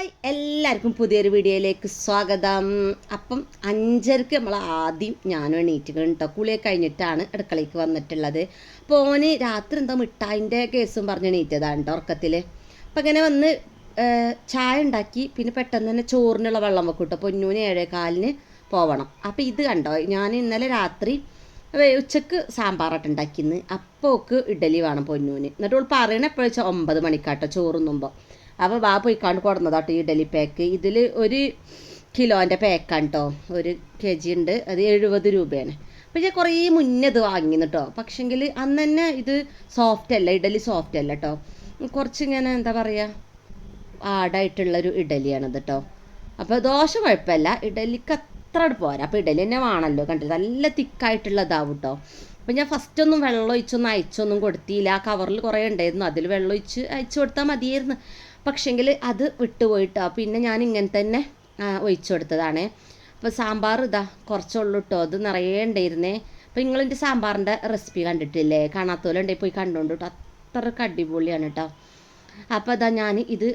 Hi. എല്ലാവർക്കും പുതിയൊരു വീഡിയോയിലേക്ക് സ്വാഗതം. അപ്പം അഞ്ചരക്ക് നമ്മൾ ആദ്യം ഞാനും എണീറ്റ് കേട്ടോ കുളിയൊക്കെ കഴിഞ്ഞിട്ടാണ് അടുക്കളയ്ക്ക് വന്നിട്ടുള്ളത്. അപ്പോൾ ഓന് രാത്രി എന്താ മിഠായിന്റെ കേസും പറഞ്ഞ് എണീറ്റതാണ് കേട്ടോ ഉറക്കത്തിൽ അപ്പം അങ്ങനെ വന്ന് ചായ ഉണ്ടാക്കി പിന്നെ പെട്ടെന്ന് തന്നെ ചോറിനുള്ള വെള്ളം വെക്കും കേട്ടോ പൊന്നൂന് ഏഴേ കാലിന് പോവണം. അപ്പോൾ ഇത് കണ്ടോ ഞാൻ ഇന്നലെ രാത്രി ഉച്ചയ്ക്ക് സാമ്പാറായിട്ട് ഉണ്ടാക്കിന്ന്. അപ്പോക്ക് ഇഡലി വേണം പൊന്നൂന്. എന്നിട്ട് ഓൾ പറയണ എപ്പോഴാ വെച്ചാൽ ഒമ്പത് മണിക്കാട്ടോ ചോറുന്നുമ്പോൾ അപ്പോൾ വാ പോയി കണ്ട് കൊടുന്നതാട്ടോ ഈ ഇഡലി പാക്ക് ഇതിൽ ഒരു കിലോന്റെ പാക്കാണ് കേട്ടോ ഒരു കെ ജി ഉണ്ട്. അത് എഴുപത് രൂപയാണ്. അപ്പോൾ ഞാൻ കുറേ മുന്നേ ഇത് വാങ്ങിന്ന് കേട്ടോ പക്ഷെങ്കിൽ അന്ന് തന്നെ ഇത് സോഫ്റ്റ് അല്ല ഇഡലി സോഫ്റ്റ് അല്ല കേട്ടോ കുറച്ച് ഇങ്ങനെ എന്താ പറയുക ആടായിട്ടുള്ളൊരു ഇഡലിയാണിത് കേട്ടോ അപ്പോൾ ദോശ കുഴപ്പമില്ല ഇഡലിക്ക് അത്ര പോരാ. അപ്പോൾ ഇഡലി തന്നെ വേണമല്ലോ കണ്ടില്ല? നല്ല തിക്കായിട്ടുള്ളതാവും കേട്ടോ അപ്പോൾ ഞാൻ ഫസ്റ്റ് ഒന്നും വെള്ളം ഒഴിച്ചൊന്നും അയച്ചൊന്നും കൊടുത്തില്ല. ആ കവറിൽ കുറേ ഉണ്ടായിരുന്നു അതിൽ വെള്ളം ഒഴിച്ച് അയച്ചു കൊടുത്താൽ മതിയായിരുന്നു. പക്ഷെങ്കിൽ അത് വിട്ടുപോയിട്ടോ. പിന്നെ ഞാൻ ഇങ്ങനെ തന്നെ ഒഴിച്ചു കൊടുത്തതാണ് അപ്പോൾ സാമ്പാർ ഇതാ കുറച്ചുള്ളൂ കേട്ടോ അത് നിറയെ ഉണ്ടായിരുന്നേ. അപ്പോൾ നിങ്ങളെന്റെ സാമ്പാറിന്റെ റെസിപ്പി കണ്ടിട്ടില്ലേ? കാണാത്തവരുണ്ടെങ്കിൽ പോയി കണ്ടുകൊണ്ട് കേട്ടോ അത്രയ്ക്ക് അടിപൊളിയാണ് കേട്ടോ അപ്പോൾ അതാ ഞാൻ ഇത്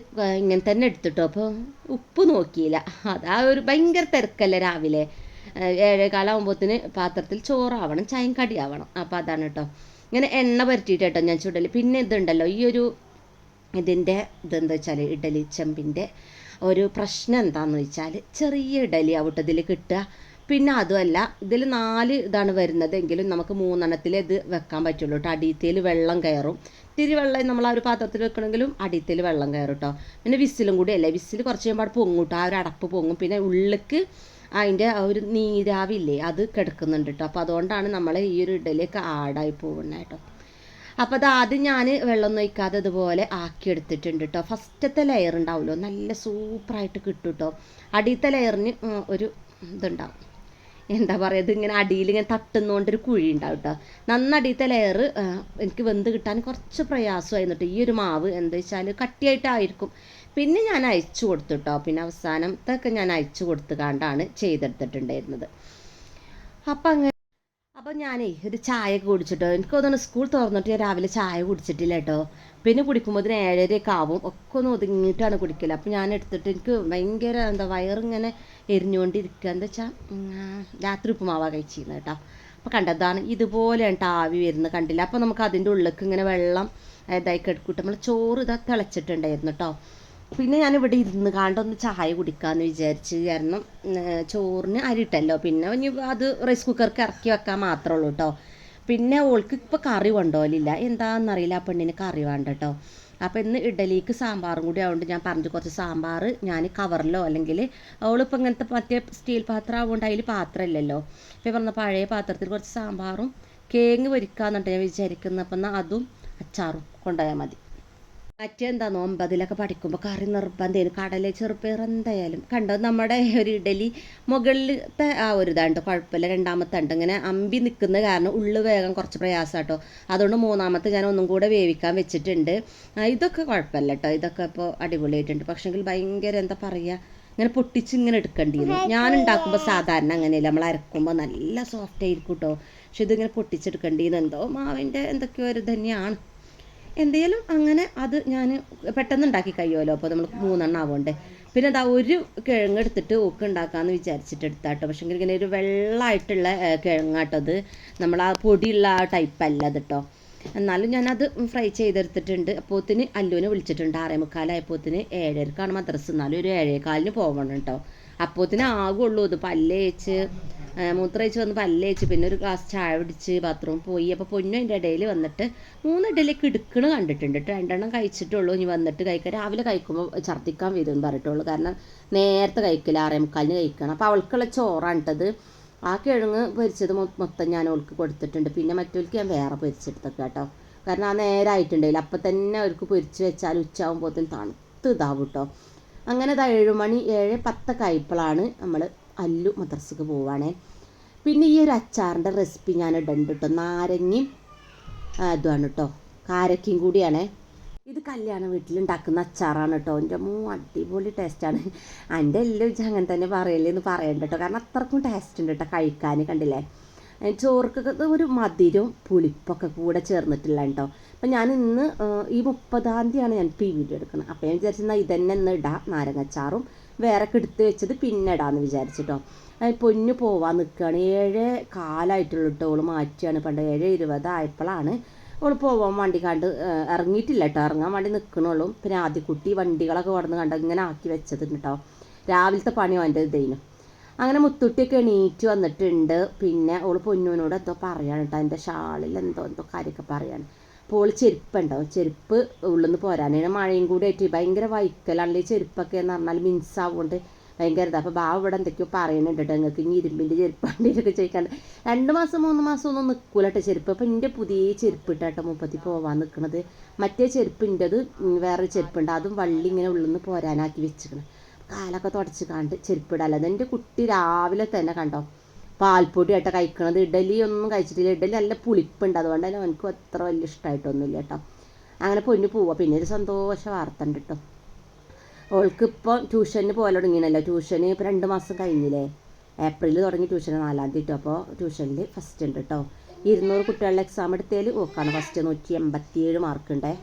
ഇങ്ങനെ തന്നെ എടുത്തിട്ടോ. അപ്പോൾ ഉപ്പ് നോക്കിയില്ല. അതാ ഒരു ഭയങ്കര തിരക്കല്ലേ രാവിലെ. ഏഴേകാലാകുമ്പോത്തിന് പാത്രത്തിൽ ചോറാവണം ചായയും കടിയാവണം. അപ്പോൾ അതാണ് കേട്ടോ ഇങ്ങനെ എണ്ണ പരട്ടിയിട്ട് കേട്ടോ ഞാൻ ചുടൽ. പിന്നെ ഇതുണ്ടല്ലോ ഈ ഒരു ഇതിന്റെ ഇതെന്താ വെച്ചാൽ ഇഡലി ചെമ്പിന്റെ ഒരു പ്രശ്നം എന്താണെന്ന് വെച്ചാൽ ചെറിയ ഇഡലി ആവട്ടെ ഇതിൽ കിട്ടുക. പിന്നെ അതുമല്ല ഇതിൽ നാല് ഇതാണ് വരുന്നത് എങ്കിലും നമുക്ക് മൂന്നെണ്ണത്തിൽ ഇത് വെക്കാൻ പറ്റുള്ളൂ കേട്ടോ. അടിയത്തേൽ വെള്ളം കയറും. ഇത്തിരി വെള്ളം നമ്മൾ ആ ഒരു പാത്രത്തിൽ വെക്കണമെങ്കിലും അടിയത്തേൽ വെള്ളം കയറും കേട്ടോ. പിന്നെ വിസിലും കൂടി അല്ലേ? വിസിൽ കുറച്ച് കഴിയുമ്പോൾ പൊങ്ങും കേട്ടോ. ആ ഒരു അടപ്പ് പൊങ്ങും. പിന്നെ ഉള്ളിക്ക് അതിന്റെ ആ ഒരു നീരാവില്ലേ അത് കിടക്കുന്നുണ്ട് കേട്ടോ. അപ്പോൾ അതുകൊണ്ടാണ് നമ്മൾ ഈ ഒരു ഇഡലിയൊക്കെ ആഡായി പോകുന്നത് കേട്ടോ. അപ്പോൾ അത് ആദ്യം ഞാൻ വെള്ളം ഒഴിക്കാതെ ഇതുപോലെ ആക്കി എടുത്തിട്ടുണ്ട് കേട്ടോ ഫസ്റ്റത്തെ ലെയർ ഉണ്ടാവുമല്ലോ? നല്ല സൂപ്പറായിട്ട് കിട്ടും കേട്ടോ അടിയത്തെ ലെയറിന് ഒരു ഇതുണ്ടാവും. എന്താ പറയുക ഇതിങ്ങനെ അടിയിൽ ഇങ്ങനെ തട്ടുന്നുകൊണ്ടൊരു കുഴി ഉണ്ടാവും കേട്ടോ നന്നടിയത്തെ ലെയർ എനിക്ക് വെന്ത് കിട്ടാൻ കുറച്ച് പ്രയാസമായിരുന്നു കേട്ടോ ഈ ഒരു മാവ് എന്താ വെച്ചാൽ കട്ടിയായിട്ടായിരിക്കും. പിന്നെ ഞാൻ അയച്ചു കൊടുത്തു കേട്ടോ പിന്നെ അവസാനത്തൊക്കെ ഞാൻ അയച്ചു കൊടുത്തു കണ്ടാണ് ചെയ്തെടുത്തിട്ടുണ്ടായിരുന്നത്. അപ്പം അങ്ങനെ അപ്പം ഞാനേ ഒരു ചായ കുടിച്ചിട്ടോ എനിക്ക് തോന്നുന്നു സ്കൂൾ തുറന്നിട്ട് ഞാൻ രാവിലെ ചായ കുടിച്ചിട്ടില്ല കേട്ടോ പിന്നെ കുടിക്കുമ്പോൾ ഇതിന് ഏഴരയൊക്കെ ആവും. ഒക്കെ ഒന്ന് ഒതുങ്ങിയിട്ടാണ് കുടിക്കൽ. അപ്പം ഞാൻ എടുത്തിട്ട് എനിക്ക് ഭയങ്കര എന്താ വയറിങ്ങനെ എരിഞ്ഞുകൊണ്ടിരിക്കുക എന്താ വെച്ചാൽ രാത്രി ഉപ്പുമാവാ കഴിച്ചിരുന്നു കേട്ടോ അപ്പോൾ കണ്ടതാണ് ഇതുപോലെയാണ് ആവി വരുന്നത് കണ്ടില്ല. അപ്പോൾ നമുക്ക് അതിന്റെ ഉള്ളിലേക്ക് ഇങ്ങനെ വെള്ളം ഇതായി കിടക്കൂട്ട്. നമ്മൾ ചോറ് ഇതാ തിളച്ചിട്ടുണ്ടായിരുന്നു കേട്ടോ പിന്നെ ഞാൻ ഇവിടെ ഇരുന്ന് കാണ്ടൊന്ന് ചായ കുടിക്കാമെന്ന് വിചാരിച്ച് കാരണം ചോറിന് അരിട്ടല്ലോ പിന്നെ ഇനി അത് റൈസ് കുക്കർക്ക് ഇറക്കി വെക്കാൻ മാത്രമേ ഉള്ളൂ കേട്ടോ പിന്നെ ഓൾക്ക് ഇപ്പോൾ കറി കൊണ്ടുപോലില്ല എന്താണെന്നറിയില്ല ആ പെണ്ണിന് കറി വേണ്ട കേട്ടോ അപ്പോൾ ഇന്ന് ഇഡലിക്ക് സാമ്പാറും കൂടി ആയതുകൊണ്ട് ഞാൻ പറഞ്ഞു കുറച്ച് സാമ്പാർ ഞാൻ കവറിലോ അല്ലെങ്കിൽ അവളിപ്പോൾ ഇങ്ങനത്തെ മറ്റേ സ്റ്റീൽ പാത്രം ആവുകൊണ്ട് അതിൽ പാത്രമില്ലല്ലോ ഇപ്പോൾ പറഞ്ഞ പഴയ പാത്രത്തിൽ കുറച്ച് സാമ്പാറും കേങ്ങ് പൊരിക്കാന്നുണ്ട് ഞാൻ വിചാരിക്കുന്നത് അപ്പം എന്നാൽ അതും അച്ചാറും കൊണ്ടുപോയാൽ മതി. മറ്റെന്താണോ അതിലൊക്കെ പഠിക്കുമ്പോൾ കറി നിർബന്ധം കടല ചെറുപ്പയർ എന്തായാലും. കണ്ടോ? നമ്മുടെ ഒരു ഇഡലി മുകളിലത്തെ ആ ഒരു ഇതാണ്ട് കുഴപ്പമില്ല. രണ്ടാമത്തെ ഉണ്ട് ഇങ്ങനെ അമ്പി നിൽക്കുന്ന കാരണം ഉള്ളു വേഗം കുറച്ച് പ്രയാസം കേട്ടോ. അതുകൊണ്ട് മൂന്നാമത്തെ ഞാൻ ഒന്നും കൂടെ വേവിക്കാൻ വെച്ചിട്ടുണ്ട്. ഇതൊക്കെ കുഴപ്പമില്ല കേട്ടോ. ഇതൊക്കെ ഇപ്പോൾ അടിപൊളിയായിട്ടുണ്ട്. പക്ഷെങ്കിൽ ഭയങ്കര എന്താ പറയുക? ഇങ്ങനെ പൊട്ടിച്ച് ഇങ്ങനെ എടുക്കേണ്ടിയിരുന്നു ഞാൻ ഉണ്ടാക്കുമ്പോൾ സാധാരണ അങ്ങനെയല്ല. നമ്മൾ അരക്കുമ്പോൾ നല്ല സോഫ്റ്റ് ആയിരിക്കും കേട്ടോ. പക്ഷെ ഇതിങ്ങനെ പൊട്ടിച്ചെടുക്കേണ്ടിയിരുന്നു. എന്തോ മാവിന്റെ എന്തൊക്കെയോ ഒരു തന്നെയാണ് എന്തെങ്കിലും അങ്ങനെ അത് ഞാൻ പെട്ടെന്ന് ഉണ്ടാക്കി കഴിയുമല്ലോ. അപ്പോൾ നമ്മൾ മൂന്നെണ്ണം ആവുകൊണ്ട് പിന്നെ അതാ ഒരു കിഴങ്ങ് എടുത്തിട്ട് ഓക്ക് ഉണ്ടാക്കാമെന്ന് വിചാരിച്ചിട്ട് എടുത്താട്ടോ. പക്ഷേ ഇങ്ങനെ ഒരു വെള്ളമായിട്ടുള്ള കിഴങ്ങാട്ടോ അത്. നമ്മൾ ആ പൊടിയുള്ള ആ ടൈപ്പ് അല്ല അത് കേട്ടോ എന്നാലും ഞാനത് ഫ്രൈ ചെയ്തെടുത്തിട്ടുണ്ട്. അപ്പോത്തിന് അല്ലുവിനെ വിളിച്ചിട്ടുണ്ട്. ആറേ മുക്കാലായപ്പോത്തിന് ഏഴരക്കാണ് മദ്രസ്. എന്നാലും ഒരു ഏഴേകാലിന് പോകണം കേട്ടോ അപ്പോത്തിന് ആകുള്ളൂ. ഇത് പല്ലേച്ച് മൂത്രയിച്ച് വന്ന് പല്ലേച്ച് പിന്നെ ഒരു ഗ്ലാസ് ചായ പിടിച്ച് ബാത്റൂമിൽ പോയി. അപ്പോൾ പൊന്നു അതിന്റെ ഇടയിൽ വന്നിട്ട് മൂന്ന് ഇഡലിയൊക്കെ എടുക്കണ കണ്ടിട്ടുണ്ട് കേട്ടോ രണ്ടെണ്ണം കഴിച്ചിട്ടുള്ളൂ. ഇനി വന്നിട്ട് കഴിക്കുക രാവിലെ കഴിക്കുമ്പോൾ ഛർദ്ദിക്കാൻ വരും പറഞ്ഞിട്ടുള്ളൂ. കാരണം നേരത്തെ കഴിക്കില്ല. ആറേ മുക്കാലിന് കഴിക്കണം. അപ്പോൾ അവൾക്കുള്ള ചോറാണ് ഇട്ടത് ആ കിഴങ്ങ് പൊരിച്ചത് മൊത്തം ഞാൻ അവൾക്ക് കൊടുത്തിട്ടുണ്ട്. പിന്നെ മറ്റവർക്ക് ഞാൻ വേറെ പൊരിച്ചെടുത്തൊക്കെ കേട്ടോ കാരണം ആ നേരമായിട്ടുണ്ടെങ്കിൽ അപ്പം തന്നെ അവർക്ക് പൊരിച്ച് വെച്ചാൽ ഉച്ചയാകുമ്പോഴത്തേന് തണുത്ത് ഇതാവും കേട്ടോ അങ്ങനെ ഇതാ ഏഴ് മണി ഏഴ് പത്തൊക്കെ ആയപ്പോഴാണ് നമ്മൾ അല്ലു മദ്രസക്ക് പോവാണേ. പിന്നെ ഈ ഒരു അച്ചാറിന്റെ റെസിപ്പി ഞാൻ ഇടുന്നുണ്ട് കേട്ടോ നാരങ്ങയും ഇതുമാണ് കേട്ടോ കാരക്കയും കൂടിയാണേ. ഇത് കല്യാണ വീട്ടിലുണ്ടാക്കുന്ന അച്ചാറാണ് കേട്ടോ എന്റെ മൂ അടിപൊളി ടേസ്റ്റാണ് എന്റെ എല്ലാം വെച്ചാൽ അങ്ങനെ തന്നെ പറയല്ലേ എന്ന് പറയണ്ട കേട്ടോ കാരണം അത്രക്കും ടേസ്റ്റ് ഉണ്ട് കേട്ടോ കഴിക്കാൻ കണ്ടില്ലേ. ചോറുക്കൊക്കെ ഒരു മധുരവും പുളിപ്പൊക്കെ കൂടെ ചേർന്നിട്ടില്ല കേട്ടോ അപ്പം ഞാൻ ഇന്ന് ഈ മുപ്പതാം തീയതിയാണ് ഞാൻ ഇപ്പോൾ ഈ വീഡിയോ എടുക്കുന്നത്. അപ്പോൾ ഞാൻ വിചാരിച്ചെന്നാൽ ഇതന്നെ ഇന്ന് ഇടാം നാരങ്ങച്ചാറും വേറെ എടുത്ത് വെച്ചത് പിന്നെ ഇടാമെന്ന് വിചാരിച്ചിട്ടോ. പൊന്നു പോവാൻ നിൽക്കുകയാണ് ഏഴ് കാലമായിട്ടുള്ള ഓൾ മാറ്റിയാണ്. പണ്ട് ഏഴ് ഇരുപതായപ്പോഴാണ് അവൾ പോവാൻ വണ്ടി കണ്ട് ഇറങ്ങിയിട്ടില്ല കേട്ടോ ഇറങ്ങാൻ വേണ്ടി നിൽക്കണുള്ളൂ പിന്നെ ആദ്യക്കുട്ടി വണ്ടികളൊക്കെ കടന്ന് കണ്ട് ഇങ്ങനെ ആക്കി വെച്ചത് കേട്ടോ രാവിലത്തെ പണി അവന്റെ ഇതേനു. അങ്ങനെ മുത്തുട്ടിയൊക്കെ എണീറ്റ് വന്നിട്ടുണ്ട്. പിന്നെ അവൾ പൊന്നുവിനോട് എന്തോ പറയാണ് കേട്ടോ എന്റെ ഷാളിൽ എന്തോ എന്തോ കാര്യമൊക്കെ പറയാണ്. അപ്പോൾ ചെരുപ്പുണ്ടാവും ചെരുപ്പ് ഉള്ളിൽ നിന്ന് പോരാനാണ് മഴയും കൂടി ആയിട്ട് ഭയങ്കര വൈക്കലാണല്ലോ ഈ ചെരുപ്പൊക്കെ എന്ന് പറഞ്ഞാൽ മിൻസ് ആവുകൊണ്ട് ഭയങ്കര ഇതാ. അപ്പോൾ ബാവ് ഇവിടെ എന്തൊക്കെയോ പറയുന്നുണ്ട് കേട്ടോ. നിങ്ങൾക്ക് ഇനി ഇരുമ്പിന്റെ ചെരുപ്പാണ്ടിയൊക്കെ ചോദിക്കാണ്ട്. രണ്ട് മാസം മൂന്ന് മാസം ഒന്നും നിൽക്കൂല കേട്ടോ ചെരുപ്പ്. അപ്പോൾ എന്റെ പുതിയ ചെരുപ്പ് ഇട്ടാട്ടോ മുപ്പത്തി പോവാൻ നിൽക്കുന്നത് മറ്റേ ചെരുപ്പിന്റെത് വേറെ ചെരുപ്പുണ്ട്. അതും വള്ളി ഇങ്ങനെ ഉള്ളിൽ നിന്ന് പോരാനാക്കി വെച്ചിരിക്കണം. കാലൊക്കെ തുടച്ച് കണ്ട് ചെരുപ്പിടാല്ല അതെന്റെ കുട്ടി രാവിലെ തന്നെ കണ്ടോ? പാൽപ്പൊടി ആയിട്ട് കഴിക്കണത്. ഇഡലി ഒന്നും കഴിച്ചിട്ടില്ല. ഇഡലി നല്ല പുളിപ്പുണ്ട്. അതുകൊണ്ട് തന്നെ എനിക്ക് അത്ര വലിയ ഇഷ്ടമായിട്ടൊന്നുമില്ല കേട്ടോ. അങ്ങനെ പൊന്നു പോവാ. പിന്നെ ഒരു സന്തോഷ വാർത്ത ഉണ്ട് കേട്ടോ. ഓൾക്ക് ഇപ്പോൾ ട്യൂഷന് പോലെ തുടങ്ങിയല്ലോ ട്യൂഷന് ഇപ്പോൾ രണ്ട് മാസം കഴിഞ്ഞില്ലേ? ഏപ്രിലിൽ തുടങ്ങി ട്യൂഷൻ നാലാം തീയതി. അപ്പോൾ ട്യൂഷനിൽ ഫസ്റ്റ് ഉണ്ട് കേട്ടോ. ഇരുന്നൂറ് കുട്ടികളുടെ എക്സാം എടുത്തതിൽ ഓക്കാണ്. ഫസ്റ്റ് നൂറ്റി എൺപത്തിയേഴ് മാർക്കുണ്ടേ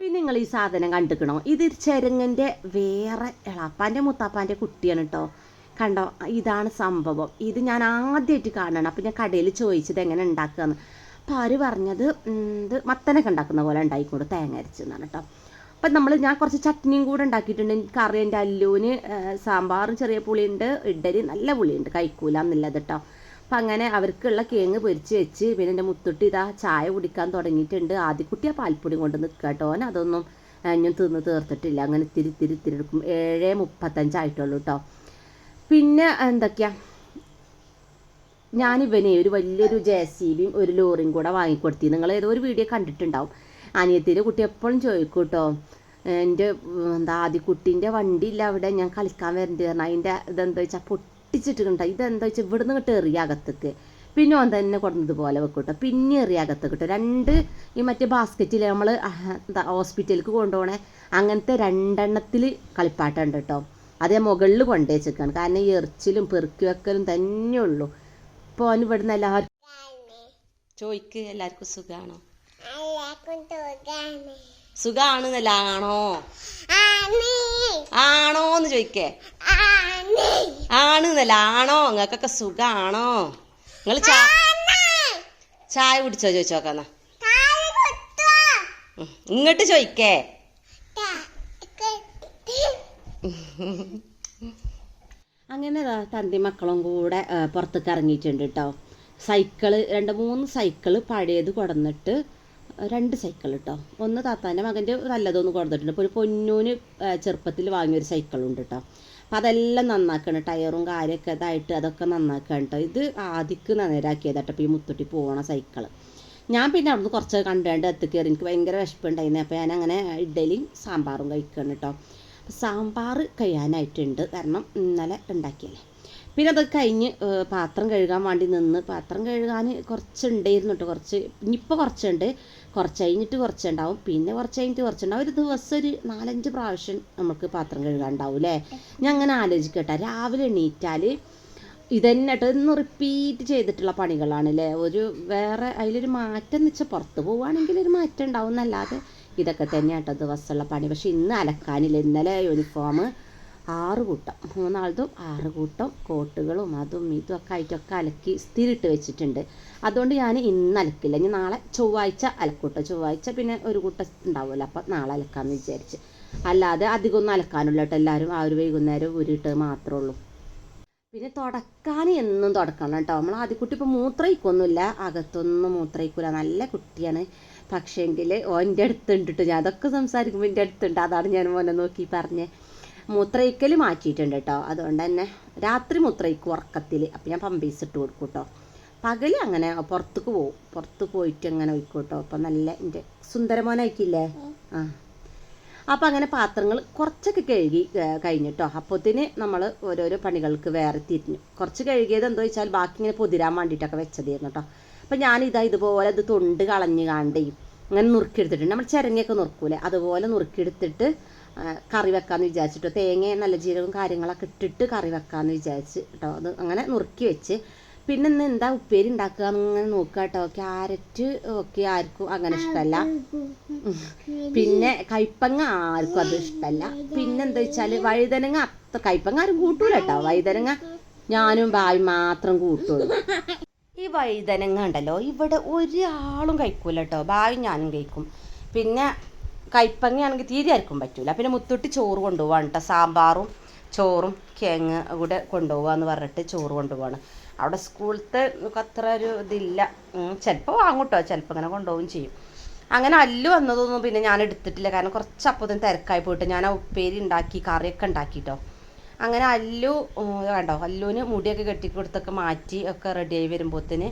പിന്നെ നിങ്ങൾ ഈ സാധനം കണ്ടിക്കണോ? ഇത് ചെരുങ്ങന്റെ വേറെ എളാപ്പാന്റെ മുത്താപ്പാന്റെ കുട്ടിയാണ് കേട്ടോ. കണ്ടോ? ഇതാണ് സംഭവം. ഇത് ഞാൻ ആദ്യമായിട്ട് കാണണം. അപ്പം ഞാൻ കടയിൽ ചോദിച്ചത് എങ്ങനെ ഉണ്ടാക്കുകയെന്ന് അപ്പോൾ അവർ പറഞ്ഞത്? ഇത് മത്തനൊക്കെ ഉണ്ടാക്കുന്ന പോലെ ഉണ്ടായിക്കോട് തേങ്ങ അരച്ചെന്നാണ് കേട്ടോ. അപ്പം നമ്മൾ ഞാൻ കുറച്ച് ചട്നിയും കൂടെ ഉണ്ടാക്കിയിട്ടുണ്ട്. കറി എന്റെ അല്ലൂന് സാമ്പാറും ചെറിയ പുളിയുണ്ട് ഇഡലി നല്ല പുളിയുണ്ട് കഴിക്കൂല എന്നുള്ളത് കേട്ടോ. അപ്പം അങ്ങനെ അവർക്കുള്ള കേങ്ങ് പൊരിച്ച് വെച്ച് പിന്നെ എന്റെ മുത്തുട്ടി ഇതാ ചായ കുടിക്കാൻ തുടങ്ങിയിട്ടുണ്ട്. ആദ്യക്കുട്ടി ആ പാൽപ്പൊടി കൊണ്ട് നിൽക്കുക കേട്ടോ. അതൊന്നും ഞാൻ തിന്ന് തീർത്തിട്ടില്ല. അങ്ങനെ തിരി തിരി തിരി എടുക്കും. ഏഴ് മുപ്പത്തഞ്ചായിട്ടുള്ളൂ കേട്ടോ. പിന്നെ എന്തൊക്കെയാ? ഞാനിവനെ ഒരു വലിയൊരു ജെ സി ബിയും ഒരു ലോറിയും കൂടെ വാങ്ങിക്കൊടുത്തി. നിങ്ങൾ ഏതോ ഒരു വീഡിയോ കണ്ടിട്ടുണ്ടാവും. അനിയത്തിന്റെ കുട്ടി എപ്പോഴും ചോദിക്കും കേട്ടോ എന്റെ എന്താ ആദ്യ കുട്ടീന്റെ വണ്ടി ഇല്ല അവിടെ ഞാൻ കളിക്കാൻ വരേണ്ടി പറഞ്ഞു. അതിന്റെ ഇതെന്താ വെച്ചാൽ പൊട്ടിച്ചിട്ടുണ്ട് ഇതെന്താ വെച്ചാൽ ഇവിടുന്ന് കിട്ടും എറിയ അകത്തേക്ക്. പിന്നെ ഓൻ തന്നെ കൊടുന്നതുപോലെ വെക്കും കേട്ടോ പിന്നെ എറിയ അകത്ത് കിട്ടും രണ്ട് ഈ മറ്റേ ബാസ്ക്കറ്റിൽ നമ്മൾ എന്താ ഹോസ്പിറ്റലിലേക്ക് കൊണ്ടുപോകണേ അങ്ങനത്തെ രണ്ടെണ്ണത്തിൽ കളിപ്പാട്ടുണ്ട് കേട്ടോ അതേ മുകളിൽ കൊണ്ടുവച്ചേക്കാണ് കാരണം ഈ എറിച്ചിലും പെറുക്കി വെക്കലും തന്നെ ഉള്ളൂ. ഇപ്പോൾ അവൻ ഇവിടുന്ന് എല്ലാവർക്കും ചോയ്ക്ക് എല്ലാവർക്കും സുഖാണോ? സുഖാണെന്നല്ല ആണോ ആണ്. ആണോന്ന് ചോദിക്കേ ആണ്. ആണെന്നല്ല ആണോ. നിങ്ങൾക്കൊക്കെ സുഖാണോ നിങ്ങൾ ചായ കുടിച്ചോ? ചോദിച്ചോക്കാന്നാ. ഇങ്ങോട്ട് ചോദിക്കേ ത- കുത്തി. അങ്ങനെ തന്തി മക്കളും കൂടെ പുറത്തേക്ക് ഇറങ്ങിയിട്ടുണ്ട് കേട്ടോ സൈക്കിൾ രണ്ട് മൂന്ന് സൈക്കിൾ പഴയത് കൊടന്നിട്ട് രണ്ട് സൈക്കിൾ കേട്ടോ ഒന്ന് താത്താന്റെ മകന്റെ നല്ലതൊന്ന് കൊടുത്തിട്ടുണ്ട് ഇപ്പോൾ ഒരു പൊന്നൂന് ചെറുപ്പത്തിൽ വാങ്ങിയൊരു സൈക്കിളുണ്ട് കേട്ടോ അപ്പം അതെല്ലാം നന്നാക്കണം. ടയറും കാര്യമൊക്കെ ഇതായിട്ട് അതൊക്കെ നന്നാക്കണം കേട്ടോ ഇത് ആദ്യക്ക് നേരാക്കിയതാട്ടോ ഈ മുത്തുട്ടി പോകണ സൈക്കിൾ. ഞാൻ പിന്നെ അവിടുന്ന് കുറച്ച് കണ്ടുകൊണ്ട് എത്തിക്കയറി എനിക്ക് ഭയങ്കര വിശപ്പുണ്ടായിരുന്നു. അപ്പോൾ ഞാൻ അങ്ങനെ ഇഡലിയും സാമ്പാറും കഴിക്കണം കേട്ടോ സാമ്പാർ കഴിയാനായിട്ടുണ്ട്. കാരണം ഇന്നലെ ഉണ്ടാക്കിയല്ലേ. പിന്നെ അത് കഴിഞ്ഞ് പാത്രം കഴുകാൻ വേണ്ടി നിന്ന്. പാത്രം കഴുകാൻ കുറച്ചുണ്ടായിരുന്നു കേട്ടോ. കുറച്ച് ഇനിയിപ്പോൾ കുറച്ചുണ്ട്. കുറച്ച് കഴിഞ്ഞിട്ട് കുറച്ചുണ്ടാവും. പിന്നെ കുറച്ച് കഴിഞ്ഞിട്ട് കുറച്ചുണ്ടാവും. ഒരു ദിവസം ഒരു നാലഞ്ച് പ്രാവശ്യം നമുക്ക് പാത്രം കഴുകാൻ ഉണ്ടാവും അല്ലേ? ഞാൻ അങ്ങനെ ആലോചിക്കട്ടെ രാവിലെ എണീറ്റാൽ ഇതന്നെ കേട്ടോ. ഇന്ന് റിപ്പീറ്റ് ചെയ്തിട്ടുള്ള പണികളാണ് അല്ലേ? ഒരു വേറെ അതിലൊരു മാറ്റം എന്ന് വെച്ചാൽ പുറത്ത് പോവുകയാണെങ്കിൽ ഒരു മാറ്റം ഉണ്ടാവും. എന്നല്ലാതെ ഇതൊക്കെ തന്നെയാണ് കേട്ടോ ദിവസമുള്ള പണി. പക്ഷെ ഇന്ന് അലക്കാനില്ല. ഇന്നലെ യൂണിഫോം ആറ് കൂട്ടം മൂന്നാളതും ആറ് കൂട്ടം കോട്ടുകളും അതും ഇതും ഒക്കെ ആയിട്ടൊക്കെ അലക്കി സ്ഥിരിട്ട് വെച്ചിട്ടുണ്ട്. അതുകൊണ്ട് ഞാൻ ഇന്ന് അലക്കില്ല. ഇനി നാളെ ചൊവ്വാഴ്ച അലക്കൂട്ടോ ചൊവ്വാഴ്ച പിന്നെ ഒരു കൂട്ടം ഉണ്ടാവുമല്ലോ. അപ്പം നാളെ അലക്കാമെന്ന് വിചാരിച്ച്. അല്ലാതെ അധികമൊന്നും അലക്കാനില്ല കേട്ടോ എല്ലാവരും ആ ഒരു വൈകുന്നേരം ഉരുട്ട് മാത്രമേ ഉള്ളൂ. പിന്നെ തുടക്കാൻ എന്നും തുടക്കണം കേട്ടോ നമ്മൾ ആദ്യക്കുട്ടി ഇപ്പോൾ മൂത്രയിക്കൊന്നുമില്ല. അകത്തൊന്നും മൂത്രയിക്കില്ല നല്ല കുട്ടിയാണ്. പക്ഷേങ്കിൽ ഓന്റെ അടുത്തുണ്ട് കേട്ടോ ഞാൻ അതൊക്കെ സംസാരിക്കുമ്പോൾ എന്റെ അടുത്തുണ്ട്. അതാണ് ഞാൻ മോനെ നോക്കി പറഞ്ഞേ. മൂത്രയിക്കൽ മാറ്റിയിട്ടുണ്ട് കേട്ടോ അതുകൊണ്ട് തന്നെ രാത്രി മൂത്രയിക്കും ഉറക്കത്തിൽ അപ്പം ഞാൻ പമ്പീസ് ഇട്ട് കൊടുക്കും കേട്ടോ പകൽ അങ്ങനെ പുറത്തേക്ക് പോവും. പുറത്ത് പോയിട്ട് അങ്ങനെ ഒഴിക്കും കേട്ടോ അപ്പം നല്ല എന്റെ സുന്ദരമോനായിക്കില്ലേ ആ. അപ്പോൾ അങ്ങനെ പാത്രങ്ങൾ കുറച്ചൊക്കെ കഴുകി കഴിഞ്ഞിട്ടോ അപ്പോത്തിന് നമ്മൾ ഓരോരോ പണികൾക്ക് വേറെ തിരിഞ്ഞു. കുറച്ച് കഴുകിയത് എന്താ വെച്ചാൽ ബാക്കി ഇങ്ങനെ പൊതിരാൻ വേണ്ടിയിട്ടൊക്കെ വെച്ചതായിരുന്നു കേട്ടോ അപ്പം ഞാനിതാ ഇതുപോലെ ഇത് തൊണ്ട് കളഞ്ഞ് കാണ്ടേ അങ്ങനെ നുറുക്കിയെടുത്തിട്ടുണ്ട്. നമ്മൾ ചിരങ്ങയൊക്കെ നുറുക്കൂലേ? അതുപോലെ നുറുക്കിയെടുത്തിട്ട് കറി വെക്കാമെന്ന് വിചാരിച്ചിട്ടോ? തേങ്ങ നല്ല ജീരകവും കാര്യങ്ങളൊക്കെ ഇട്ടിട്ട് കറി വെക്കാമെന്ന് വിചാരിച്ച് കേട്ടോ അത് അങ്ങനെ നുറുക്കി വെച്ച്. പിന്നെ ഇന്ന് എന്താ ഉപ്പേരി ഉണ്ടാക്കുക അങ്ങനെ നോക്കുക കേട്ടോ ക്യാരറ്റ് ഒക്കെ ആർക്കും അങ്ങനെ ഇഷ്ടമല്ല പിന്നെ കൈപ്പങ്ങ ആർക്കും അത് ഇഷ്ടമല്ല പിന്നെ എന്താ വെച്ചാൽ വഴുതനങ്ങ അത്ര കൈപ്പങ്ങ ആരും കൂട്ടൂല കേട്ടോ വഴുതനങ്ങ ഞാനും ബായി മാത്രം കൂട്ടുള്ളൂ. ഈ വഴുതനങ്ങ ഉണ്ടല്ലോ ഇവിടെ ഒരാളും കഴിക്കൂല കേട്ടോ ഭാവി ഞാനും കഴിക്കും. പിന്നെ കൈപ്പങ്ങയാണെങ്കിൽ തീരെ ആർക്കും പറ്റൂല. പിന്നെ മുത്തുട്ടി ചോറ് കൊണ്ടുപോവാണ് കേട്ടോ സാമ്പാറും ചോറും കിഴങ്ങ് കൂടെ കൊണ്ടുപോകാന്ന് പറഞ്ഞിട്ട് ചോറ് കൊണ്ടുപോവാണ്. അവിടെ സ്കൂളത്തെ അത്ര ഒരു ഇതില്ല. ചിലപ്പോൾ വാങ്ങും കേട്ടോ ചിലപ്പോൾ ഇങ്ങനെ കൊണ്ടുപോകും ചെയ്യും. അങ്ങനെ അല്ലു വന്നതൊന്നും പിന്നെ ഞാൻ എടുത്തിട്ടില്ല. കാരണം കുറച്ച് അപ്പത്തിന് തിരക്കായി പോയിട്ട് ഞാൻ ആ ഉപ്പേരി ഉണ്ടാക്കി കറിയൊക്കെ ഉണ്ടാക്കിട്ടോ. അങ്ങനെ അല്ലു കണ്ടോ? അല്ലുവിന് മുടിയൊക്കെ കെട്ടിക്കൊടുത്തൊക്കെ മാറ്റി ഒക്കെ റെഡിയായി വരുമ്പോഴത്തേന്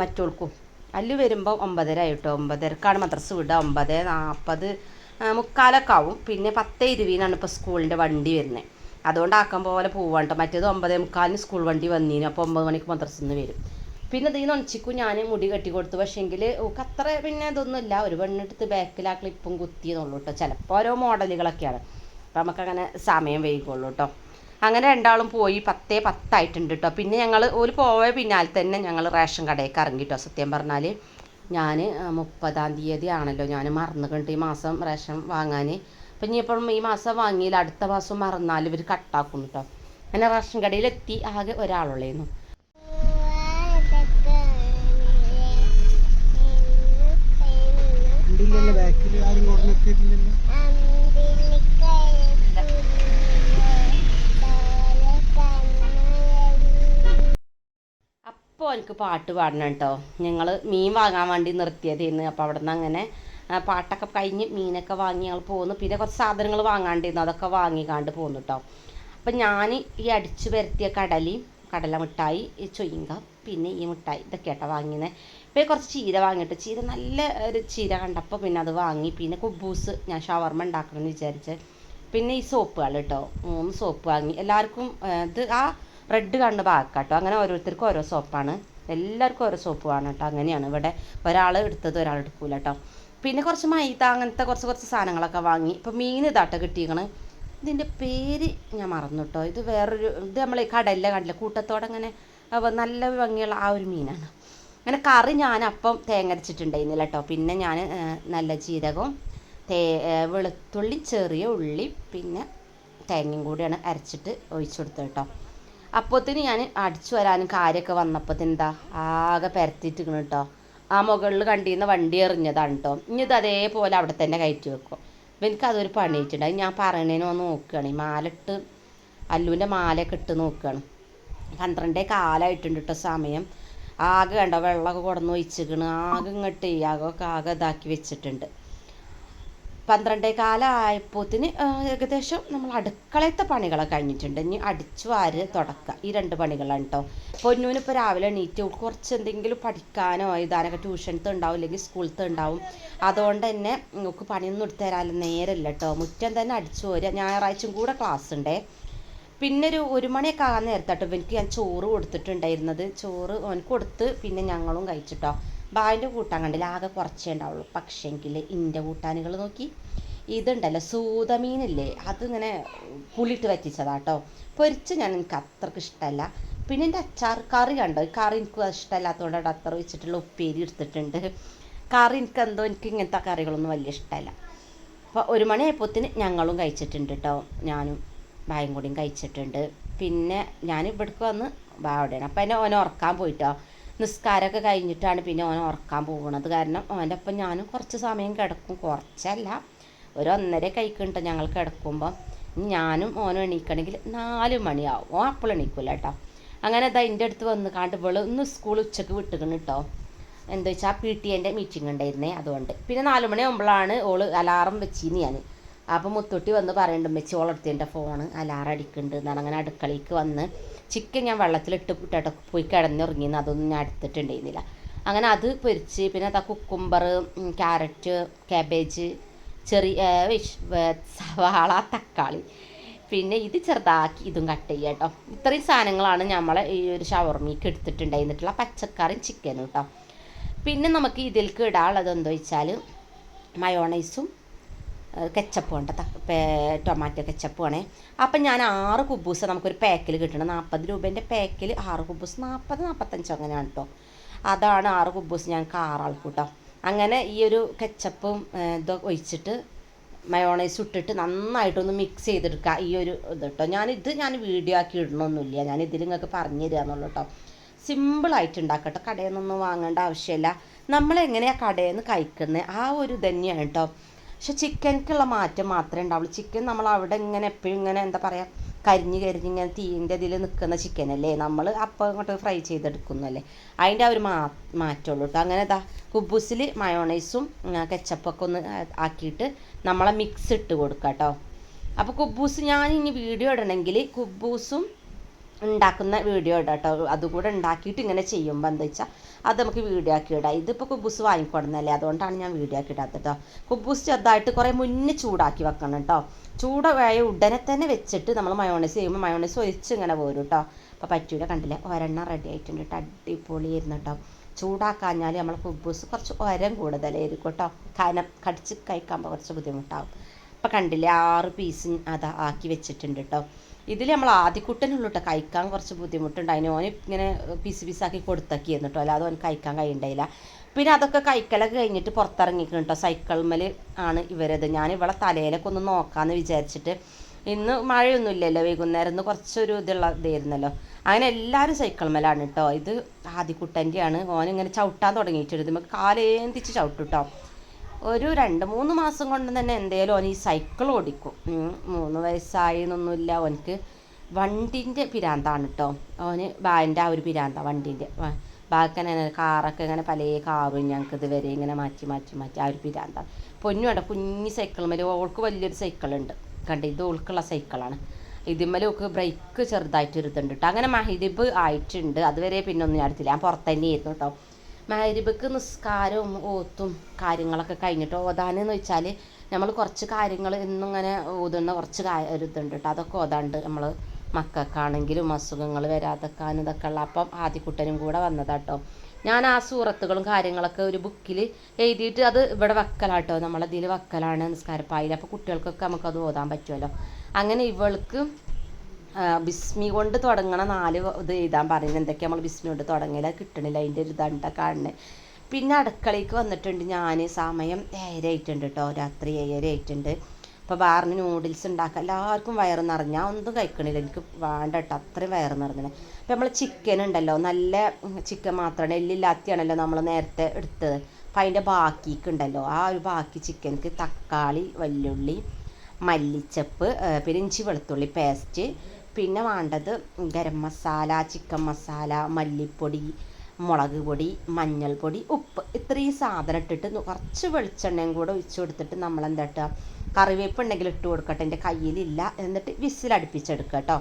മറ്റോൾക്കും. അല്ലു വരുമ്പോൾ ഒമ്പതര ആയിട്ടോ? ഒമ്പതരക്കാണ് മദ്രസ് വിടുക. ഒമ്പത് നാൽപ്പത് മുക്കാലൊക്കെ ആവും. പിന്നെ പത്ത് ഇരുപതിനാണ് ഇപ്പോൾ സ്കൂളിന്റെ വണ്ടി വരുന്നത് അതുകൊണ്ട് ആക്കം പോലെ പോവാണ് മറ്റേത് ഒമ്പതേ മുക്കാലിന് സ്കൂൾ വണ്ടി വന്നീന്. അപ്പോൾ ഒമ്പത് മണിക്ക് മദ്രസിൽ നിന്ന് വരും. പിന്നെ ഇതിൽ നിന്ന് ഒണിച്ചിക്കും ഞാൻ മുടി കെട്ടി കൊടുത്തു പക്ഷേങ്കിൽ അത്ര പിന്നെ ഇതൊന്നുമില്ല. ഒരു പെണ്ണെടുത്ത് ബാക്കിൽ ആ ക്ലിപ്പും കുത്തിയെന്നുള്ളൂ കേട്ടോ ചിലപ്പോൾ ഓരോ മോഡലുകളൊക്കെയാണ് അപ്പം നമുക്കങ്ങനെ സമയം വൈകുള്ളൂ കേട്ടോ അങ്ങനെ രണ്ടാളും പോയി പത്തേ പത്തായിട്ടുണ്ട് കേട്ടോ പിന്നെ ഞങ്ങൾ ഒരു പോയ പിന്നാലെ തന്നെ ഞങ്ങൾ റേഷൻ കടയിലേക്ക് ഇറങ്ങി കേട്ടോ സത്യം പറഞ്ഞാൽ ഞാൻ മുപ്പതാം തീയതി ആണല്ലോ ഞാൻ മറന്നു കണ്ട് ഈ മാസം റേഷൻ വാങ്ങാൻ അപ്പം ഇനിയിപ്പം ഈ മാസം വാങ്ങിയില്ല അടുത്ത മാസം മറന്നാൽ ഇവർ കട്ടാക്കും കേട്ടോ അങ്ങനെ റേഷൻ കടയിലെത്തി ആകെ ഒരാളുള്ളേന്നു. ഇല്ലല്ലോ ബാക്കിൽ ആരും കൊടുന്നെത്തിയിട്ടില്ലല്ലോ അപ്പോൾ എനിക്ക് പാട്ട് പാടണം കേട്ടോ ഞങ്ങൾ മീൻ വാങ്ങാൻ വേണ്ടി നിർത്തിയതായിരുന്നു അപ്പോൾ അവിടെ നിന്ന് അങ്ങനെ പാട്ടൊക്കെ കഴിഞ്ഞ് മീനൊക്കെ വാങ്ങി ഞങ്ങൾ പോന്നു. പിന്നെ കുറച്ച് സാധനങ്ങൾ വാങ്ങാണ്ടിരുന്നു. അതൊക്കെ വാങ്ങിക്കാണ്ട് പോന്നു കേട്ടോ അപ്പം ഞാൻ ഈ അടിച്ചു പരത്തിയ കടലി കടല മിഠായി ഈ ചൊയ്യുങ്ക പിന്നെ ഈ മിഠായി ഇതൊക്കെ കേട്ടോ വാങ്ങിയത് പിന്നെ കുറച്ച് ചീര വാങ്ങിയിട്ട് ചീര നല്ല ഒരു ചീര കണ്ടപ്പോൾ പിന്നെ അത് വാങ്ങി. പിന്നെ കുബൂസ് ഞാൻ ഷവർമ്മ ഉണ്ടാക്കണമെന്ന് വിചാരിച്ച്. പിന്നെ ഈ സോപ്പുകൾ കേട്ടോ മൂന്ന് സോപ്പ് വാങ്ങി. എല്ലാവർക്കും ഇത് ആ റെഡ് കാണുന്ന ഭാഗം കേട്ടോ അങ്ങനെ ഓരോരുത്തർക്കും ഓരോ സോപ്പാണ്. എല്ലാവർക്കും ഓരോ സോപ്പ് വേണം കേട്ടോ. അങ്ങനെയാണ് ഇവിടെ ഒരാൾ എടുത്തത് ഒരാൾ എടുക്കൂല കേട്ടോ. പിന്നെ കുറച്ച് മൈദ അങ്ങനത്തെ കുറച്ച് കുറച്ച് സാധനങ്ങളൊക്കെ വാങ്ങി. ഇപ്പം മീൻ ഇതാട്ടോ കിട്ടിയേക്കണ്. ഇതിന്റെ പേര് ഞാൻ മറന്നു കേട്ടോ. ഇത് വേറൊരു ഇത് നമ്മൾ കടലിലെ കണ്ടില്ല? കൂട്ടത്തോടെ അങ്ങനെ നല്ല ഭംഗിയുള്ള ആ ഒരു മീനാണ്. അങ്ങനെ കറി ഞാൻ അപ്പം തേങ്ങരച്ചിട്ടുണ്ടായിരുന്നില്ല കേട്ടോ. പിന്നെ ഞാൻ നല്ല ജീരകവും തേ വെളുത്തുള്ളി ചെറിയ ഉള്ളി പിന്നെ തേങ്ങയും കൂടിയാണ് അരച്ചിട്ട് ഒഴിച്ചു കൊടുത്തത് കേട്ടോ. അപ്പോത്തിന് ഞാൻ അടിച്ചു വരാനും കാര്യമൊക്കെ വന്നപ്പോത്തിന് എന്താ ആകെ പരത്തിയിട്ടിരിക്കണം കേട്ടോ ആ മുകളിൽ കണ്ടിരുന്ന വണ്ടി എറിഞ്ഞതാണ് കേട്ടോ ഇനി ഇത് അതേപോലെ അവിടെ തന്നെ കയറ്റി വെക്കും. അപ്പം എനിക്ക് അതൊരു പണിയിട്ടുണ്ട് ഞാൻ പറയണേന് വന്ന് നോക്കുകയാണ് ഈ മാലിട്ട് അല്ലുവിന്റെ മാലയൊക്കെ ഇട്ട് നോക്കുകയാണ് പന്ത്രണ്ടേ കാലമായിട്ടുണ്ട് കേട്ടോ സമയം. ആകെ കണ്ടോ വെള്ളമൊക്കെ കൊടുന്ന് ഒഴിച്ചിക്കണ് ആകെ ഇങ്ങോട്ട് ആകെ ആകെ ഇതാക്കി വെച്ചിട്ടുണ്ട്. പന്ത്രണ്ടേ കാലമായപ്പോത്തിന് ഏകദേശം നമ്മൾ അടുക്കളത്തെ പണികളൊക്കെ കഴിഞ്ഞിട്ടുണ്ട്. ഇനി അടിച്ചു വാര് തുടക്കുക ഈ രണ്ട് പണികളാണ് കേട്ടോ പൊന്നൂന് ഇപ്പോൾ രാവിലെ എണീറ്റ് കുറച്ച് എന്തെങ്കിലും പഠിക്കാനോ എഴുതാനൊക്കെ ട്യൂഷനത്ത് ഉണ്ടാവും അല്ലെങ്കിൽ സ്കൂളത്ത് ഉണ്ടാവും. അതുകൊണ്ട് തന്നെ നമുക്ക് പണിയൊന്നും എടുത്തു തരാൻ നേരമില്ല കേട്ടോ മുറ്റം തന്നെ അടിച്ചു വരിക ഞായറാഴ്ചയും കൂടെ ക്ലാസ് ഉണ്ടേ. പിന്നെ ഒരു ഒരു മണിയൊക്കെ ആകാൻ നേരത്താട്ടോ എനിക്ക് ഞാൻ ചോറ് കൊടുത്തിട്ടുണ്ടായിരുന്നത്. ചോറ് അവനക്ക് കൊടുത്ത് പിന്നെ ഞങ്ങളും കഴിച്ചിട്ടോ ബായിന്റെ കൂട്ടാൻ കണ്ടില്ല ആകെ കുറച്ചേ ഉണ്ടാവുള്ളൂ. പക്ഷേങ്കിൽ ഇന്റെ കൂട്ടാനുകൾ നോക്കി ഇതുണ്ടല്ലോ സൂതമീനില്ലേ അതിങ്ങനെ പുളിയിട്ട് വറ്റിച്ചതാട്ടോ. പൊരിച്ച് ഞാൻ എനിക്ക് അത്രയ്ക്ക് ഇഷ്ടമല്ല പിന്നെ എന്റെ അച്ചാർ കറി കണ്ടോ? ഈ കറി എനിക്ക് ഇഷ്ടമല്ലാത്തതുകൊണ്ടാണ് അത്ര വെച്ചിട്ടുള്ള ഉപ്പേരി എടുത്തിട്ടുണ്ട്. കറി എനിക്ക് എന്തോ എനിക്ക് ഇങ്ങനത്തെ കറികളൊന്നും വലിയ ഇഷ്ടമല്ല അപ്പോൾ ഒരു മണിയായപ്പോത്തിന് ഞങ്ങളും കഴിച്ചിട്ടുണ്ട് കേട്ടോ ഞാനും ബായും കൂടിയും കഴിച്ചിട്ടുണ്ട്. പിന്നെ ഞാൻ ഇവിടേക്ക് വന്ന് ബാ അവിടെയാണ്. അപ്പം എന്നെ ഓനെ ഉറക്കാൻ പോയിട്ടോ. നിസ്കാരമൊക്കെ കഴിഞ്ഞിട്ടാണ് പിന്നെ ഓൻ ഉറക്കാൻ പോകുന്നത് കാരണം ഓന്റെ ഒപ്പം ഞാനും കുറച്ച് സമയം കിടക്കും. കുറച്ചല്ല ഒരു ഒന്നര കഴിക്കുന്നുണ്ട് ഞങ്ങൾ കിടക്കുമ്പോൾ ഞാനും ഓനും എണീക്കണമെങ്കിൽ നാല് മണിയാവും. ഓൻ അപ്പോൾ എണീക്കില്ല കേട്ടോ. അങ്ങനെ അതാ എന്റെ അടുത്ത് വന്ന് കാണ്ട് ഇവൾ ഇന്ന് സ്കൂൾ ഉച്ചയ്ക്ക് വിട്ടുകണ് കേട്ടോ എന്താ വെച്ചാൽ പി ടി എന്റെ മീറ്റിംഗ് ഉണ്ടായിരുന്നേ അതുകൊണ്ട്. പിന്നെ നാല് മണിയാകുമ്പോഴാണ് ഓൾ അലാറം വെച്ചിന്ന് ഞാൻ അപ്പം മുത്തൊട്ടി വന്ന് പറയുന്നുണ്ട് ഉമ്മച്ചി ഓളെടുത്ത് എന്റെ ഫോണ് അലാറടിക്കുന്നുണ്ട് എന്നാണ്. അങ്ങനെ അടുക്കളയ്ക്ക് വന്ന് ചിക്കൻ ഞാൻ വെള്ളത്തിലിട്ട് ഇട്ടിട്ട് പോയി കിടന്നുറങ്ങിയെന്ന് അതൊന്നും ഞാൻ എടുത്തിട്ടുണ്ടായിരുന്നില്ല. അങ്ങനെ അത് പൊരിച്ച് പിന്നെ അതാ കുക്കുംബർ ക്യാരറ്റ് കാബേജ് ചെറിയ സവാള തക്കാളി. പിന്നെ ഇത് ചെറുതാക്കി ഇതും കട്ട് ചെയ്യുക കേട്ടോ. ഇത്രയും സാധനങ്ങളാണ് നമ്മളെ ഈ ഒരു ഷവർമിക്ക് എടുത്തിട്ടുണ്ടായിരുന്നിട്ടുള്ള പച്ചക്കറിയും ചിക്കനും കേട്ടോ പിന്നെ നമുക്ക് ഇതിലേക്ക് ഇടാനുള്ളത് എന്താ വെച്ചാൽ മയോണൈസും കെച്ചപ്പ് വേണ്ട ടൊമാറ്റോ കെച്ചപ്പ് വേണേ. അപ്പം ഞാൻ ആറ് കുബൂസ് നമുക്കൊരു പാക്കിൽ കിട്ടണം. നാൽപ്പത് രൂപേന്റെ പാക്കിൽ ആറ് കുബൂസ് നാൽപ്പത് നാൽപ്പത്തഞ്ച് അങ്ങനെയാണ് കേട്ടോ അതാണ് ആറ് കുബൂസ് ഞാൻ ആറാൾക്ക് കൂട്ടോ അങ്ങനെ ഈ ഒരു കെച്ചപ്പും ഇതൊക്കെ ഒഴിച്ചിട്ട് മയോണൈസ് ഇട്ടിട്ട് നന്നായിട്ടൊന്ന് മിക്സ് ചെയ്തെടുക്കുക ഈ ഒരു ഇത് കേട്ടോ ഞാനിത് ഞാൻ വീഡിയോ ആക്കി ഇടണമൊന്നുമില്ല ഞാൻ ഇതിൽ നിങ്ങൾക്ക് പറഞ്ഞു തരിക എന്നുള്ളൂ കേട്ടോ സിമ്പിളായിട്ട് ഉണ്ടാക്കട്ടോ കടയിൽ നിന്നൊന്നും വാങ്ങേണ്ട ആവശ്യമില്ല നമ്മളെങ്ങനെയാണ് കടയിൽ നിന്ന് കഴിക്കുന്നത് ആ ഒരു തന്നെയാണ് കേട്ടോ പക്ഷെ ചിക്കൻക്കുള്ള മാറ്റം മാത്രമേ ഉണ്ടാവുള്ളൂ. ചിക്കൻ നമ്മൾ അവിടെ ഇങ്ങനെ എപ്പോഴും ഇങ്ങനെ എന്താ പറയുക കരിഞ്ഞ് കരിഞ്ഞ് ഇങ്ങനെ തീന്റെ ഇതിൽ നിൽക്കുന്ന ചിക്കനല്ലേ നമ്മൾ അപ്പം ഇങ്ങോട്ട് ഫ്രൈ ചെയ്തെടുക്കുന്നല്ലേ അതിന്റെ ആ ഒരു മാ മാറ്റമുള്ളൂ കേട്ടോ. അങ്ങനെ ഇതാ കുബൂസിൽ മയോണൈസും കെച്ചപ്പൊക്കെ ഒന്ന് ആക്കിയിട്ട് നമ്മളെ മിക്സ് ഇട്ട് കൊടുക്കാം കേട്ടോ. അപ്പോൾ കുബൂസ് ഞാൻ ഇനി വീഡിയോ ഇടണമെങ്കിൽ കുബൂസും ഉണ്ടാക്കുന്ന വീഡിയോ ഇടാം കേട്ടോ അതുകൂടെ ഉണ്ടാക്കിയിട്ട് ഇങ്ങനെ ചെയ്യുമ്പോൾ എന്താ വെച്ചാൽ അത് നമുക്ക് വീഡിയോ ആക്കി ഇടാം. ഇതിപ്പോൾ കുബൂസ് വാങ്ങിക്കൊടുന്നല്ലേ അതുകൊണ്ടാണ് ഞാൻ വീഡിയോ ആക്കി ഇടാത്തത് കേട്ടോ കുബൂസ് ചെറുതായിട്ട് കുറേ മുന്നേ ചൂടാക്കി വെക്കണം കേട്ടോ ചൂടായ ഉടനെ തന്നെ വെച്ചിട്ട് നമ്മൾ മയോണൈസ് ചെയ്യുമ്പോൾ മയോണൈസ് ഒഴിച്ച് ഇങ്ങനെ പോരും കേട്ടോ അപ്പോൾ പറ്റൂല കണ്ടില്ലേ? ഒരെണ്ണം റെഡി ആയിട്ടുണ്ട്. കേട്ടോ അടിപൊളിയായിരുന്നു കേട്ടോ ചൂടാക്കാഞ്ഞാൽ നമ്മൾ കുബൂസ് കുറച്ച് ഒരം കൂടുതലായിരിക്കും കേട്ടോ കനം കടിച്ച് കഴിക്കാൻ കുറച്ച് ബുദ്ധിമുട്ടാവും. അപ്പോൾ കണ്ടില്ലേ ആറ് പീസ് അതാ ആക്കി വെച്ചിട്ടുണ്ട് കേട്ടോ ഇതിൽ നമ്മൾ ആദ്യക്കുട്ടനുള്ളൂ കേട്ടോ കഴിക്കാൻ കുറച്ച് ബുദ്ധിമുട്ടുണ്ട് അതിന് ഓന് ഇങ്ങനെ പീസ് പീസാക്കി കൊടുത്തൊക്കെയായിരുന്നു കേട്ടോ അല്ലാതെ ഓന് കഴിക്കാൻ കഴിയണ്ടായില്ല. പിന്നെ അതൊക്കെ കഴിക്കലൊക്കെ കഴിഞ്ഞിട്ട് പുറത്തിറങ്ങിക്കണം കേട്ടോ സൈക്കിൾമേൽ ആണ് ഇവരത്. ഞാൻ ഇവളെ തലയിലൊക്കെ ഒന്ന് നോക്കാമെന്ന് വിചാരിച്ചിട്ട് ഇന്ന് മഴയൊന്നുമില്ലല്ലോ വൈകുന്നേരം ഇന്ന് കുറച്ചൊരു ഇതുള്ള ഇതായിരുന്നല്ലോ. അങ്ങനെ എല്ലാവരും സൈക്കിൾമലാണ് കേട്ടോ ഇത് ആദ്യക്കുട്ടന്റെയാണ് ഓനിങ്ങനെ ചവിട്ടാൻ തുടങ്ങിയിട്ടുണ്ട്. നമുക്ക് കാലേന്തിച്ച് ചവിട്ടും കേട്ടോ ഒരു രണ്ട് മൂന്ന് മാസം കൊണ്ട് തന്നെ എന്തേലും ഓൻ ഈ സൈക്കിൾ ഓടിക്കും. മൂന്ന് വയസ്സായി എന്നൊന്നുമില്ല ഓനക്ക് വണ്ടിന്റെ പിരാന്താണ് കേട്ടോ ഓന് ബാന്റെ ആ ഒരു പിരാന്ത വണ്ടീന്റെ ബാക്കനെ കാറൊക്കെ ഇങ്ങനെ പല കാറും ഞങ്ങൾക്ക് ഇതുവരെ ഇങ്ങനെ മാറ്റി മാറ്റി മാറ്റി ആ ഒരു പിരാന്താണ് പൊന്നു വേണ്ട കുഞ്ഞി സൈക്കിൾ മേലെ ഓൾക്ക് വലിയൊരു സൈക്കിളുണ്ട് കണ്ട? ഇത് ഓൾക്കുള്ള സൈക്കിളാണ് ഇതിന്മേലും ഒക്കെ ബ്രേക്ക് ചെറുതായിട്ട് ഇരുത്തുന്നുണ്ട് കേട്ടോ അങ്ങനെ മഹിദിബ് ആയിട്ടുണ്ട്. അതുവരെ പിന്നെ ഒന്നും ഞാൻ എടുത്തില്ല. ഞാൻ പുറത്ത് തന്നെയായിരുന്നു കേട്ടോ മഹരിബക്ക് നിസ്കാരവും ഓത്തും കാര്യങ്ങളൊക്കെ കഴിഞ്ഞിട്ട്. ഓതാനെന്ന് വെച്ചാൽ നമ്മൾ കുറച്ച് കാര്യങ്ങൾ ഇന്നിങ്ങനെ ഓതുന്ന കുറച്ച് കാ- ഒരു ഇതുണ്ട് കേട്ടോ അതൊക്കെ ഓതാണ്ട് നമ്മൾ മക്കൾക്കാണെങ്കിലും അസുഖങ്ങൾ വരാതൊക്കെ ഇതൊക്കെ ഉള്ള. അപ്പം ആദ്യക്കുട്ടനും കൂടെ വന്നതാട്ടോ ഞാൻ ആ സൂറത്തുകളും കാര്യങ്ങളൊക്കെ ഒരു ബുക്കിൽ എഴുതിയിട്ട് അത് ഇവിടെ വെക്കലാട്ടോ നമ്മളതിൽ വെക്കലാണ് നിസ്കാരപ്പായിൽ അപ്പോൾ കുട്ടികൾക്കൊക്കെ നമുക്കത് ഓതാൻ പറ്റുമല്ലോ അങ്ങനെ ഇവൾക്ക് ബിസ്മി കൊണ്ട് തുടങ്ങണ നാല് ഇത് എഴുതാൻ പറയുന്നത് എന്തൊക്കെയാണ് നമ്മൾ ബിസ്മി കൊണ്ട് തുടങ്ങില്ല കിട്ടണില്ല. അതിന്റെ ഒരു ദണ്ട കാണുന്നത് പിന്നെ അടുക്കളയ്ക്ക് വന്നിട്ടുണ്ട് ഞാൻ സമയം ഏഴര ആയിട്ടുണ്ട് കേട്ടോ രാത്രി ഏഴര ആയിട്ടുണ്ട്. അപ്പോൾ ബാറിന് നൂഡിൽസ് ഉണ്ടാക്കുക എല്ലാവർക്കും വയറ് നിറഞ്ഞ. ഒന്നും കഴിക്കണില്ല. എനിക്ക് വേണ്ട കേട്ടോ അത്രയും വയറ് നിറഞ്ഞത് അപ്പോൾ നമ്മൾ ചിക്കൻ ഉണ്ടല്ലോ. നല്ല ചിക്കൻ മാത്രമാണ് എല്ലില്ലാത്തിയാണല്ലോ നമ്മൾ നേരത്തെ എടുത്തത്. അപ്പം അതിന്റെ ബാക്കിക്ക് ഉണ്ടല്ലോ. ആ ഒരു ബാക്കി ചിക്കൻക്ക് തക്കാളി വല്യുള്ളി മല്ലിച്ചപ്പ് ഇഞ്ചി വെളുത്തുള്ളി പേസ്റ്റ് പിന്നെ വേണ്ടത് ഗരം മസാല ചിക്കൻ മസാല മല്ലിപ്പൊടി മുളക് പൊടി മഞ്ഞൾപ്പൊടി ഉപ്പ്. ഇത്രയും സാധനം ഇട്ടിട്ട് കുറച്ച് വെളിച്ചെണ്ണയും കൂടെ ഒഴിച്ച് കൊടുത്തിട്ട് നമ്മൾ എന്താ ഇട്ടുക കറിവേപ്പ് ഉണ്ടെങ്കിൽ ഇട്ട് കൊടുക്കട്ടെ. എന്റെ കയ്യിലില്ല. എന്നിട്ട് വിസിലടുപ്പിച്ചെടുക്കുക കേട്ടോ.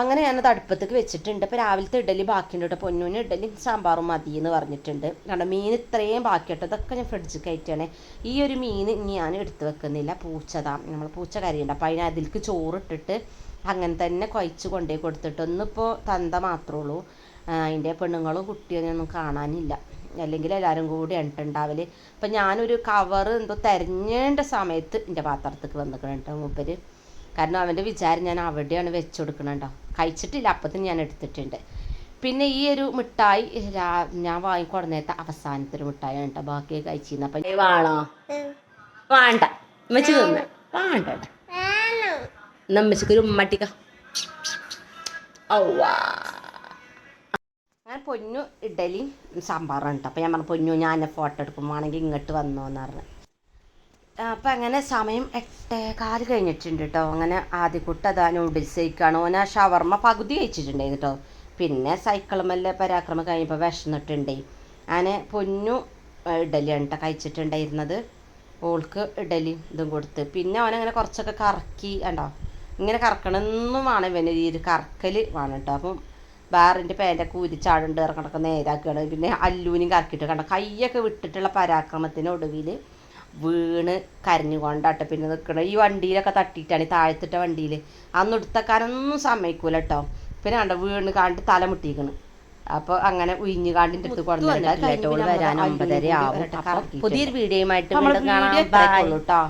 അങ്ങനെ ഞാനത് അടുപ്പത്തേക്ക് വെച്ചിട്ടുണ്ട്. ഇപ്പോൾ രാവിലത്തെ ഇഡലി ബാക്കിയുണ്ട് കേട്ടോ. പൊന്നൂന് ഇഡലി സാമ്പാറും മതി എന്ന് പറഞ്ഞിട്ടുണ്ട്. കാരണം മീൻ ഇത്രയും ബാക്കി കേട്ടോ. ഇതൊക്കെ ഞാൻ ഫ്രിഡ്ജ് കയറ്റുകയാണേ. ഈ ഒരു മീൻ ഞാൻ എടുത്ത് വെക്കുന്നില്ല. പൂച്ചതാണ് നമ്മൾ പൂച്ച കറിയുണ്ട് അപ്പോൾ അതിന് അതിലേക്ക് ചോറിട്ടിട്ട് അങ്ങനെ തന്നെ കുഴച്ച് കൊണ്ടേ കൊടുത്തിട്ട് ഒന്നിപ്പോൾ തന്ത മാത്രമേ ഉള്ളൂ. അതിന്റെ പെണ്ണുങ്ങളും കുട്ടിയൊന്നും കാണാനില്ല. അല്ലെങ്കിൽ എല്ലാവരും കൂടി എണ്ണുണ്ടാവൽ. അപ്പം ഞാനൊരു കവർ എന്തോ തിരഞ്ഞേണ്ട സമയത്ത് എന്റെ പാത്രത്തേക്ക് വന്നിക്കണുണ്ടോ മൂപ്പര്. കാരണം അവന്റെ വിചാരം ഞാൻ അവിടെയാണ് വെച്ച് കൊടുക്കണുണ്ടോ കഴിച്ചിട്ടില്ല അപ്പത്തിന് ഞാൻ എടുത്തിട്ടുണ്ട്. പിന്നെ ഈ ഒരു മിഠായി രാ- ഞാൻ വാങ്ങിക്കൊടുന്നേത്ത അവസാനത്തെ ഒരു മിഠായി കേട്ടോ ബാക്കി കഴിച്ചിരുന്ന. അപ്പം വേണോ? വേണ്ട. വെച്ച് തന്നെ. വേണ്ട ഒരു ഉമ്മട്ടിക്ക അങ്ങനെ പൊന്നു ഇഡലി സാമ്പാറും കേട്ടോ അപ്പം ഞാൻ പറഞ്ഞു പൊന്നു ഞാൻ ഫോട്ടോ എടുക്കുമ്പോണെങ്കിൽ ഇങ്ങോട്ട് വന്നോ എന്ന് പറഞ്ഞു. അപ്പം അങ്ങനെ സമയം എട്ടേ കാൽ കഴിഞ്ഞിട്ടുണ്ട് കേട്ടോ അങ്ങനെ ആദ്യക്കുട്ട് അതാ നൂഡിൽസ് കഴിക്കുകയാണ് ഓന ഷവർമ്മ പകുതി കഴിച്ചിട്ടുണ്ടായിരുന്നു കേട്ടോ പിന്നെ സൈക്കിളുമല്ല പരാക്രമം കഴിഞ്ഞപ്പോൾ വിഷന്നിട്ടുണ്ടേ അങ്ങനെ പൊന്നു ഇഡലി ഇഡലിയാണ് കേട്ടോ കഴിച്ചിട്ടുണ്ടായിരുന്നത്. ഓൾക്ക് ഇഡലി ഇതും കൊടുത്ത്. പിന്നെ അവനങ്ങനെ കുറച്ചൊക്കെ കറക്കി കണ്ടോ? ഇങ്ങനെ കറക്കണമെന്നും വേണം ഇവന്. ഈ ഒരു കറക്കൽ വേണം കേട്ടോ അപ്പം ബാറിന്റെ പേരൊക്കെ ഉരിച്ചാടുണ്ട് ഇറക്കണൊക്കെ നേരാക്കുകയാണ് പിന്നെ അല്ലൂനും കറക്കിയിട്ട് കണ്ട? കൈയൊക്കെ വിട്ടിട്ടുള്ള പരാക്രമത്തിനൊടുവിൽ വീണ് കരഞ്ഞു കൊണ്ടാട്ടെ പിന്നെ നിൽക്കണം ഈ വണ്ടിയിലൊക്കെ തട്ടിയിട്ടാണ് ഈ താഴത്തിട്ട വണ്ടിയിൽ അന്ന് എടുത്തക്കാനൊന്നും സമ്മതിക്കൂല കേട്ടോ പിന്നെ കണ്ടോ? വീണ് കാണ്ട് തല മുട്ടിക്കണ്. അപ്പോൾ അങ്ങനെ ഉയിഞ്ഞു കാണ്ടിന്റെ അടുത്ത് കൊടുത്തിട്ട് വരാൻ ഒമ്പതര ആവും. പുതിയൊരു വീഡിയോയുമായിട്ട് വീണ്ടും കാണാം. കേട്ടോ